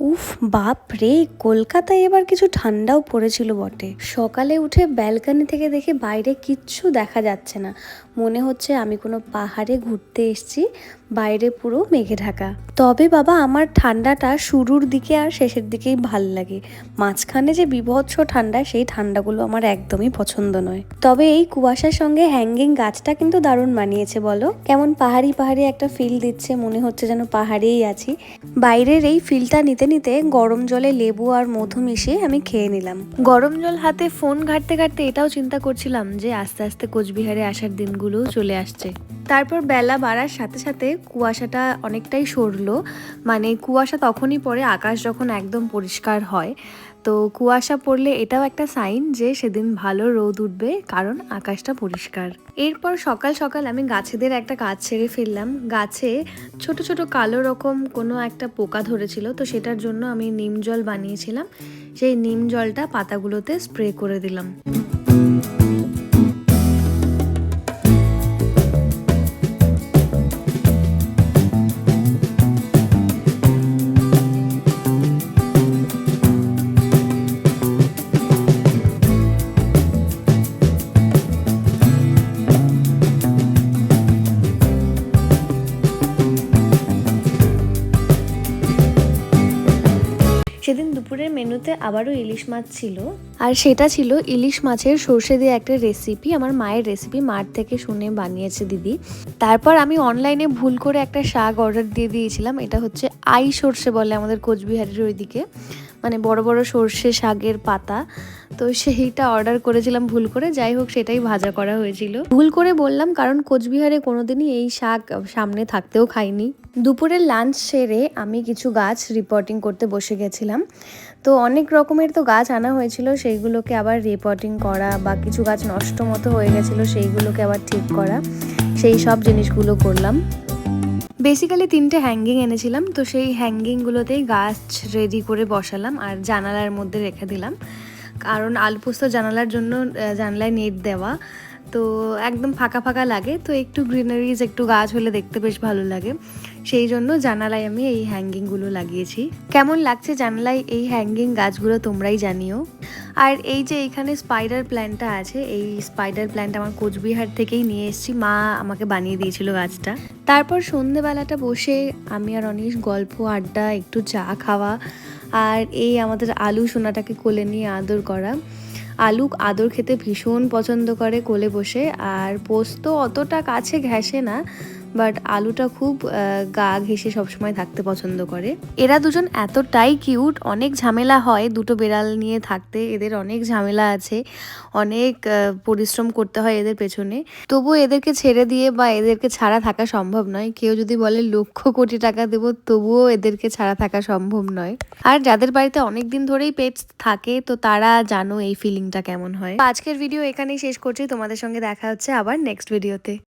উফ, বাপ রে, কলকাতায় এবার কিছু ঠান্ডাও পড়েছিল বটে। সকালে উঠে ব্যালকানি থেকে দেখে বাইরে কিচ্ছু দেখা যাচ্ছে না। মনে হচ্ছে আমি কোনো পাহাড়ে ঘুরতে এসেছি, বাইরে পুরো মেঘে ঢাকা। তবে বাবা, আমার ঠান্ডাটা শুরুর দিকে আর শেষের দিকেই ভালো লাগে। মাঝখানে যে বিভৎস ঠান্ডা, সেই ঠান্ডাগুলো আমার একদমই পছন্দ নয়। তবে এই কুয়াশার সঙ্গে হ্যাঙ্গিং গাছটা কিন্তু দারুণ মানিয়েছে, বলো। কেমন পাহাড়ি পাহাড়ি একটা ফিল দিচ্ছে, মনে হচ্ছে যেন পাহাড়েই আছি। বাইরের এই ফিলটা নিতে নিতে গরম জলে লেবু আর মধু মিশিয়ে আমি খেয়ে নিলাম। গরম জল হাতে ফোন ঘাটতে ঘাটতে এটাও চিন্তা করছিলাম যে আস্তে আস্তে কোচবিহারে আসার দিনগুলো চলে আসছে। তারপর বেলা বাড়ার সাথে সাথে কুয়াশাটা অনেকটাই সরলো। মানে কুয়াশা তখনই পরে আকাশ যখন একদম পরিষ্কার হয় তো কুয়াশা পড়লে এটাও একটা সাইন যে সেদিন ভালো রোদ উঠবে, কারণ আকাশটা পরিষ্কার। এরপর সকাল সকাল আমি গাছেদের একটা কাজ ছেড়ে ফেললাম গাছে ছোট ছোট কালো রকম কোনো একটা পোকা ধরেছিল, তো সেটার জন্য আমি নিম জল বানিয়েছিলাম। সেই নিম জলটা পাতাগুলোতে স্প্রে করে দিলাম। সেদিন দুপুরের মেনুতে আবারও ইলিশ মাছ ছিল। আর সেটা ছিল ইলিশ মাছের সর্ষে দিয়ে একটা রেসিপি আমার মায়ের রেসিপি মার থেকে শুনে বানিয়েছে দিদি। তারপর আমি অনলাইনে ভুল করে একটা শাক অর্ডার দিয়ে দিয়েছিলাম, এটা হচ্ছে আই সর্ষে বলে আমাদের কোচবিহারের ওইদিকে। মানে বড় বড় সর্ষে শাকের পাতা। তো সেইটা অর্ডার করেছিলাম ভুল করে, যাই হোক সেটাই ভাজা করা হয়েছিল। ভুল করে বললাম কারণ কোচবিহারে কোনোদিনই এই শাক সামনে থাকতেও খাইনি। দুপুরের লাঞ্চ সেরে আমি কিছু গাছ রিপোর্টিং করতে বসে গেছিলাম। তো অনেক রকমের তো গাছ আনা হয়েছিল, সেইগুলোকে আবার রিপোর্টিং করা বা কিছু গাছ নষ্ট মতো হয়ে গেছিল, সেইগুলোকে আবার ঠিক করা। সেই সব জিনিসগুলো করলাম। বেসিক্যালি তিনটে হ্যাঙ্গিং এনেছিলাম, তো সেই হ্যাঙ্গিংগুলোতেই গাছ রেডি করে বসালাম আর জানালার মধ্যে রেখে দিলাম। কারণ আলুপোস্ত জানালার জন্য জানলায় নেট দেওয়া। তো একদম ফাঁকা ফাঁকা লাগে, তো একটু গ্রিনারিজ একটু গাছ হলে দেখতে বেশ ভালো লাগে। সেই জন্য জানালায় আমি এই হ্যাঙ্গিংগুলো লাগিয়েছি। কেমন লাগছে জানালায় এই হ্যাঙ্গিং গাছগুলো তোমরাই জানিও। আর এই যে এখানে স্পাইডার প্ল্যান্টটা আছে, এই স্পাইডার প্ল্যান্ট আমার কোচবিহার থেকেই নিয়ে এসেছি। মা আমাকে বানিয়ে দিয়েছিল গাছটা। তারপর সন্ধেবেলাটা বসে আমি আর অনিশ গল্প, আড্ডা, একটু চা খাওয়া, আর এই আমাদের আলু সোনাটাকে কোলে নিয়ে আদর করা। আলু আদর খেতে ভীষণ পছন্দ করে কোলে বসে আর পোস্ত অতটা কাছে ঘেঁষে না। বাট আলুটা খুব গা ঘেঁষে সবসময় থাকতে পছন্দ করে। এরা দুজন এতটাই কিউট, অনেক ঝামেলা হয় দুটো বেড়াল নিয়ে থাকতে, এদের অনেক ঝামেলা আছে, অনেক পরিশ্রম করতে হয় এদের পেছনে। তবুও এদেরকে ছেড়ে দিয়ে বা এদেরকে ছাড়া থাকা সম্ভব নয়। কেউ যদি বলে, লক্ষ কোটি টাকা দেবো, তবুও এদেরকে ছাড়া থাকা সম্ভব নয়। আর যাদের বাড়িতে অনেক দিন ধরেই পেটস থাকে, তো তারা জানো এই ফিলিংটা কেমন হয়। আজকের ভিডিও এখানেই শেষ করছি। তোমাদের সঙ্গে দেখা হচ্ছে আবার নেক্সট ভিডিওতে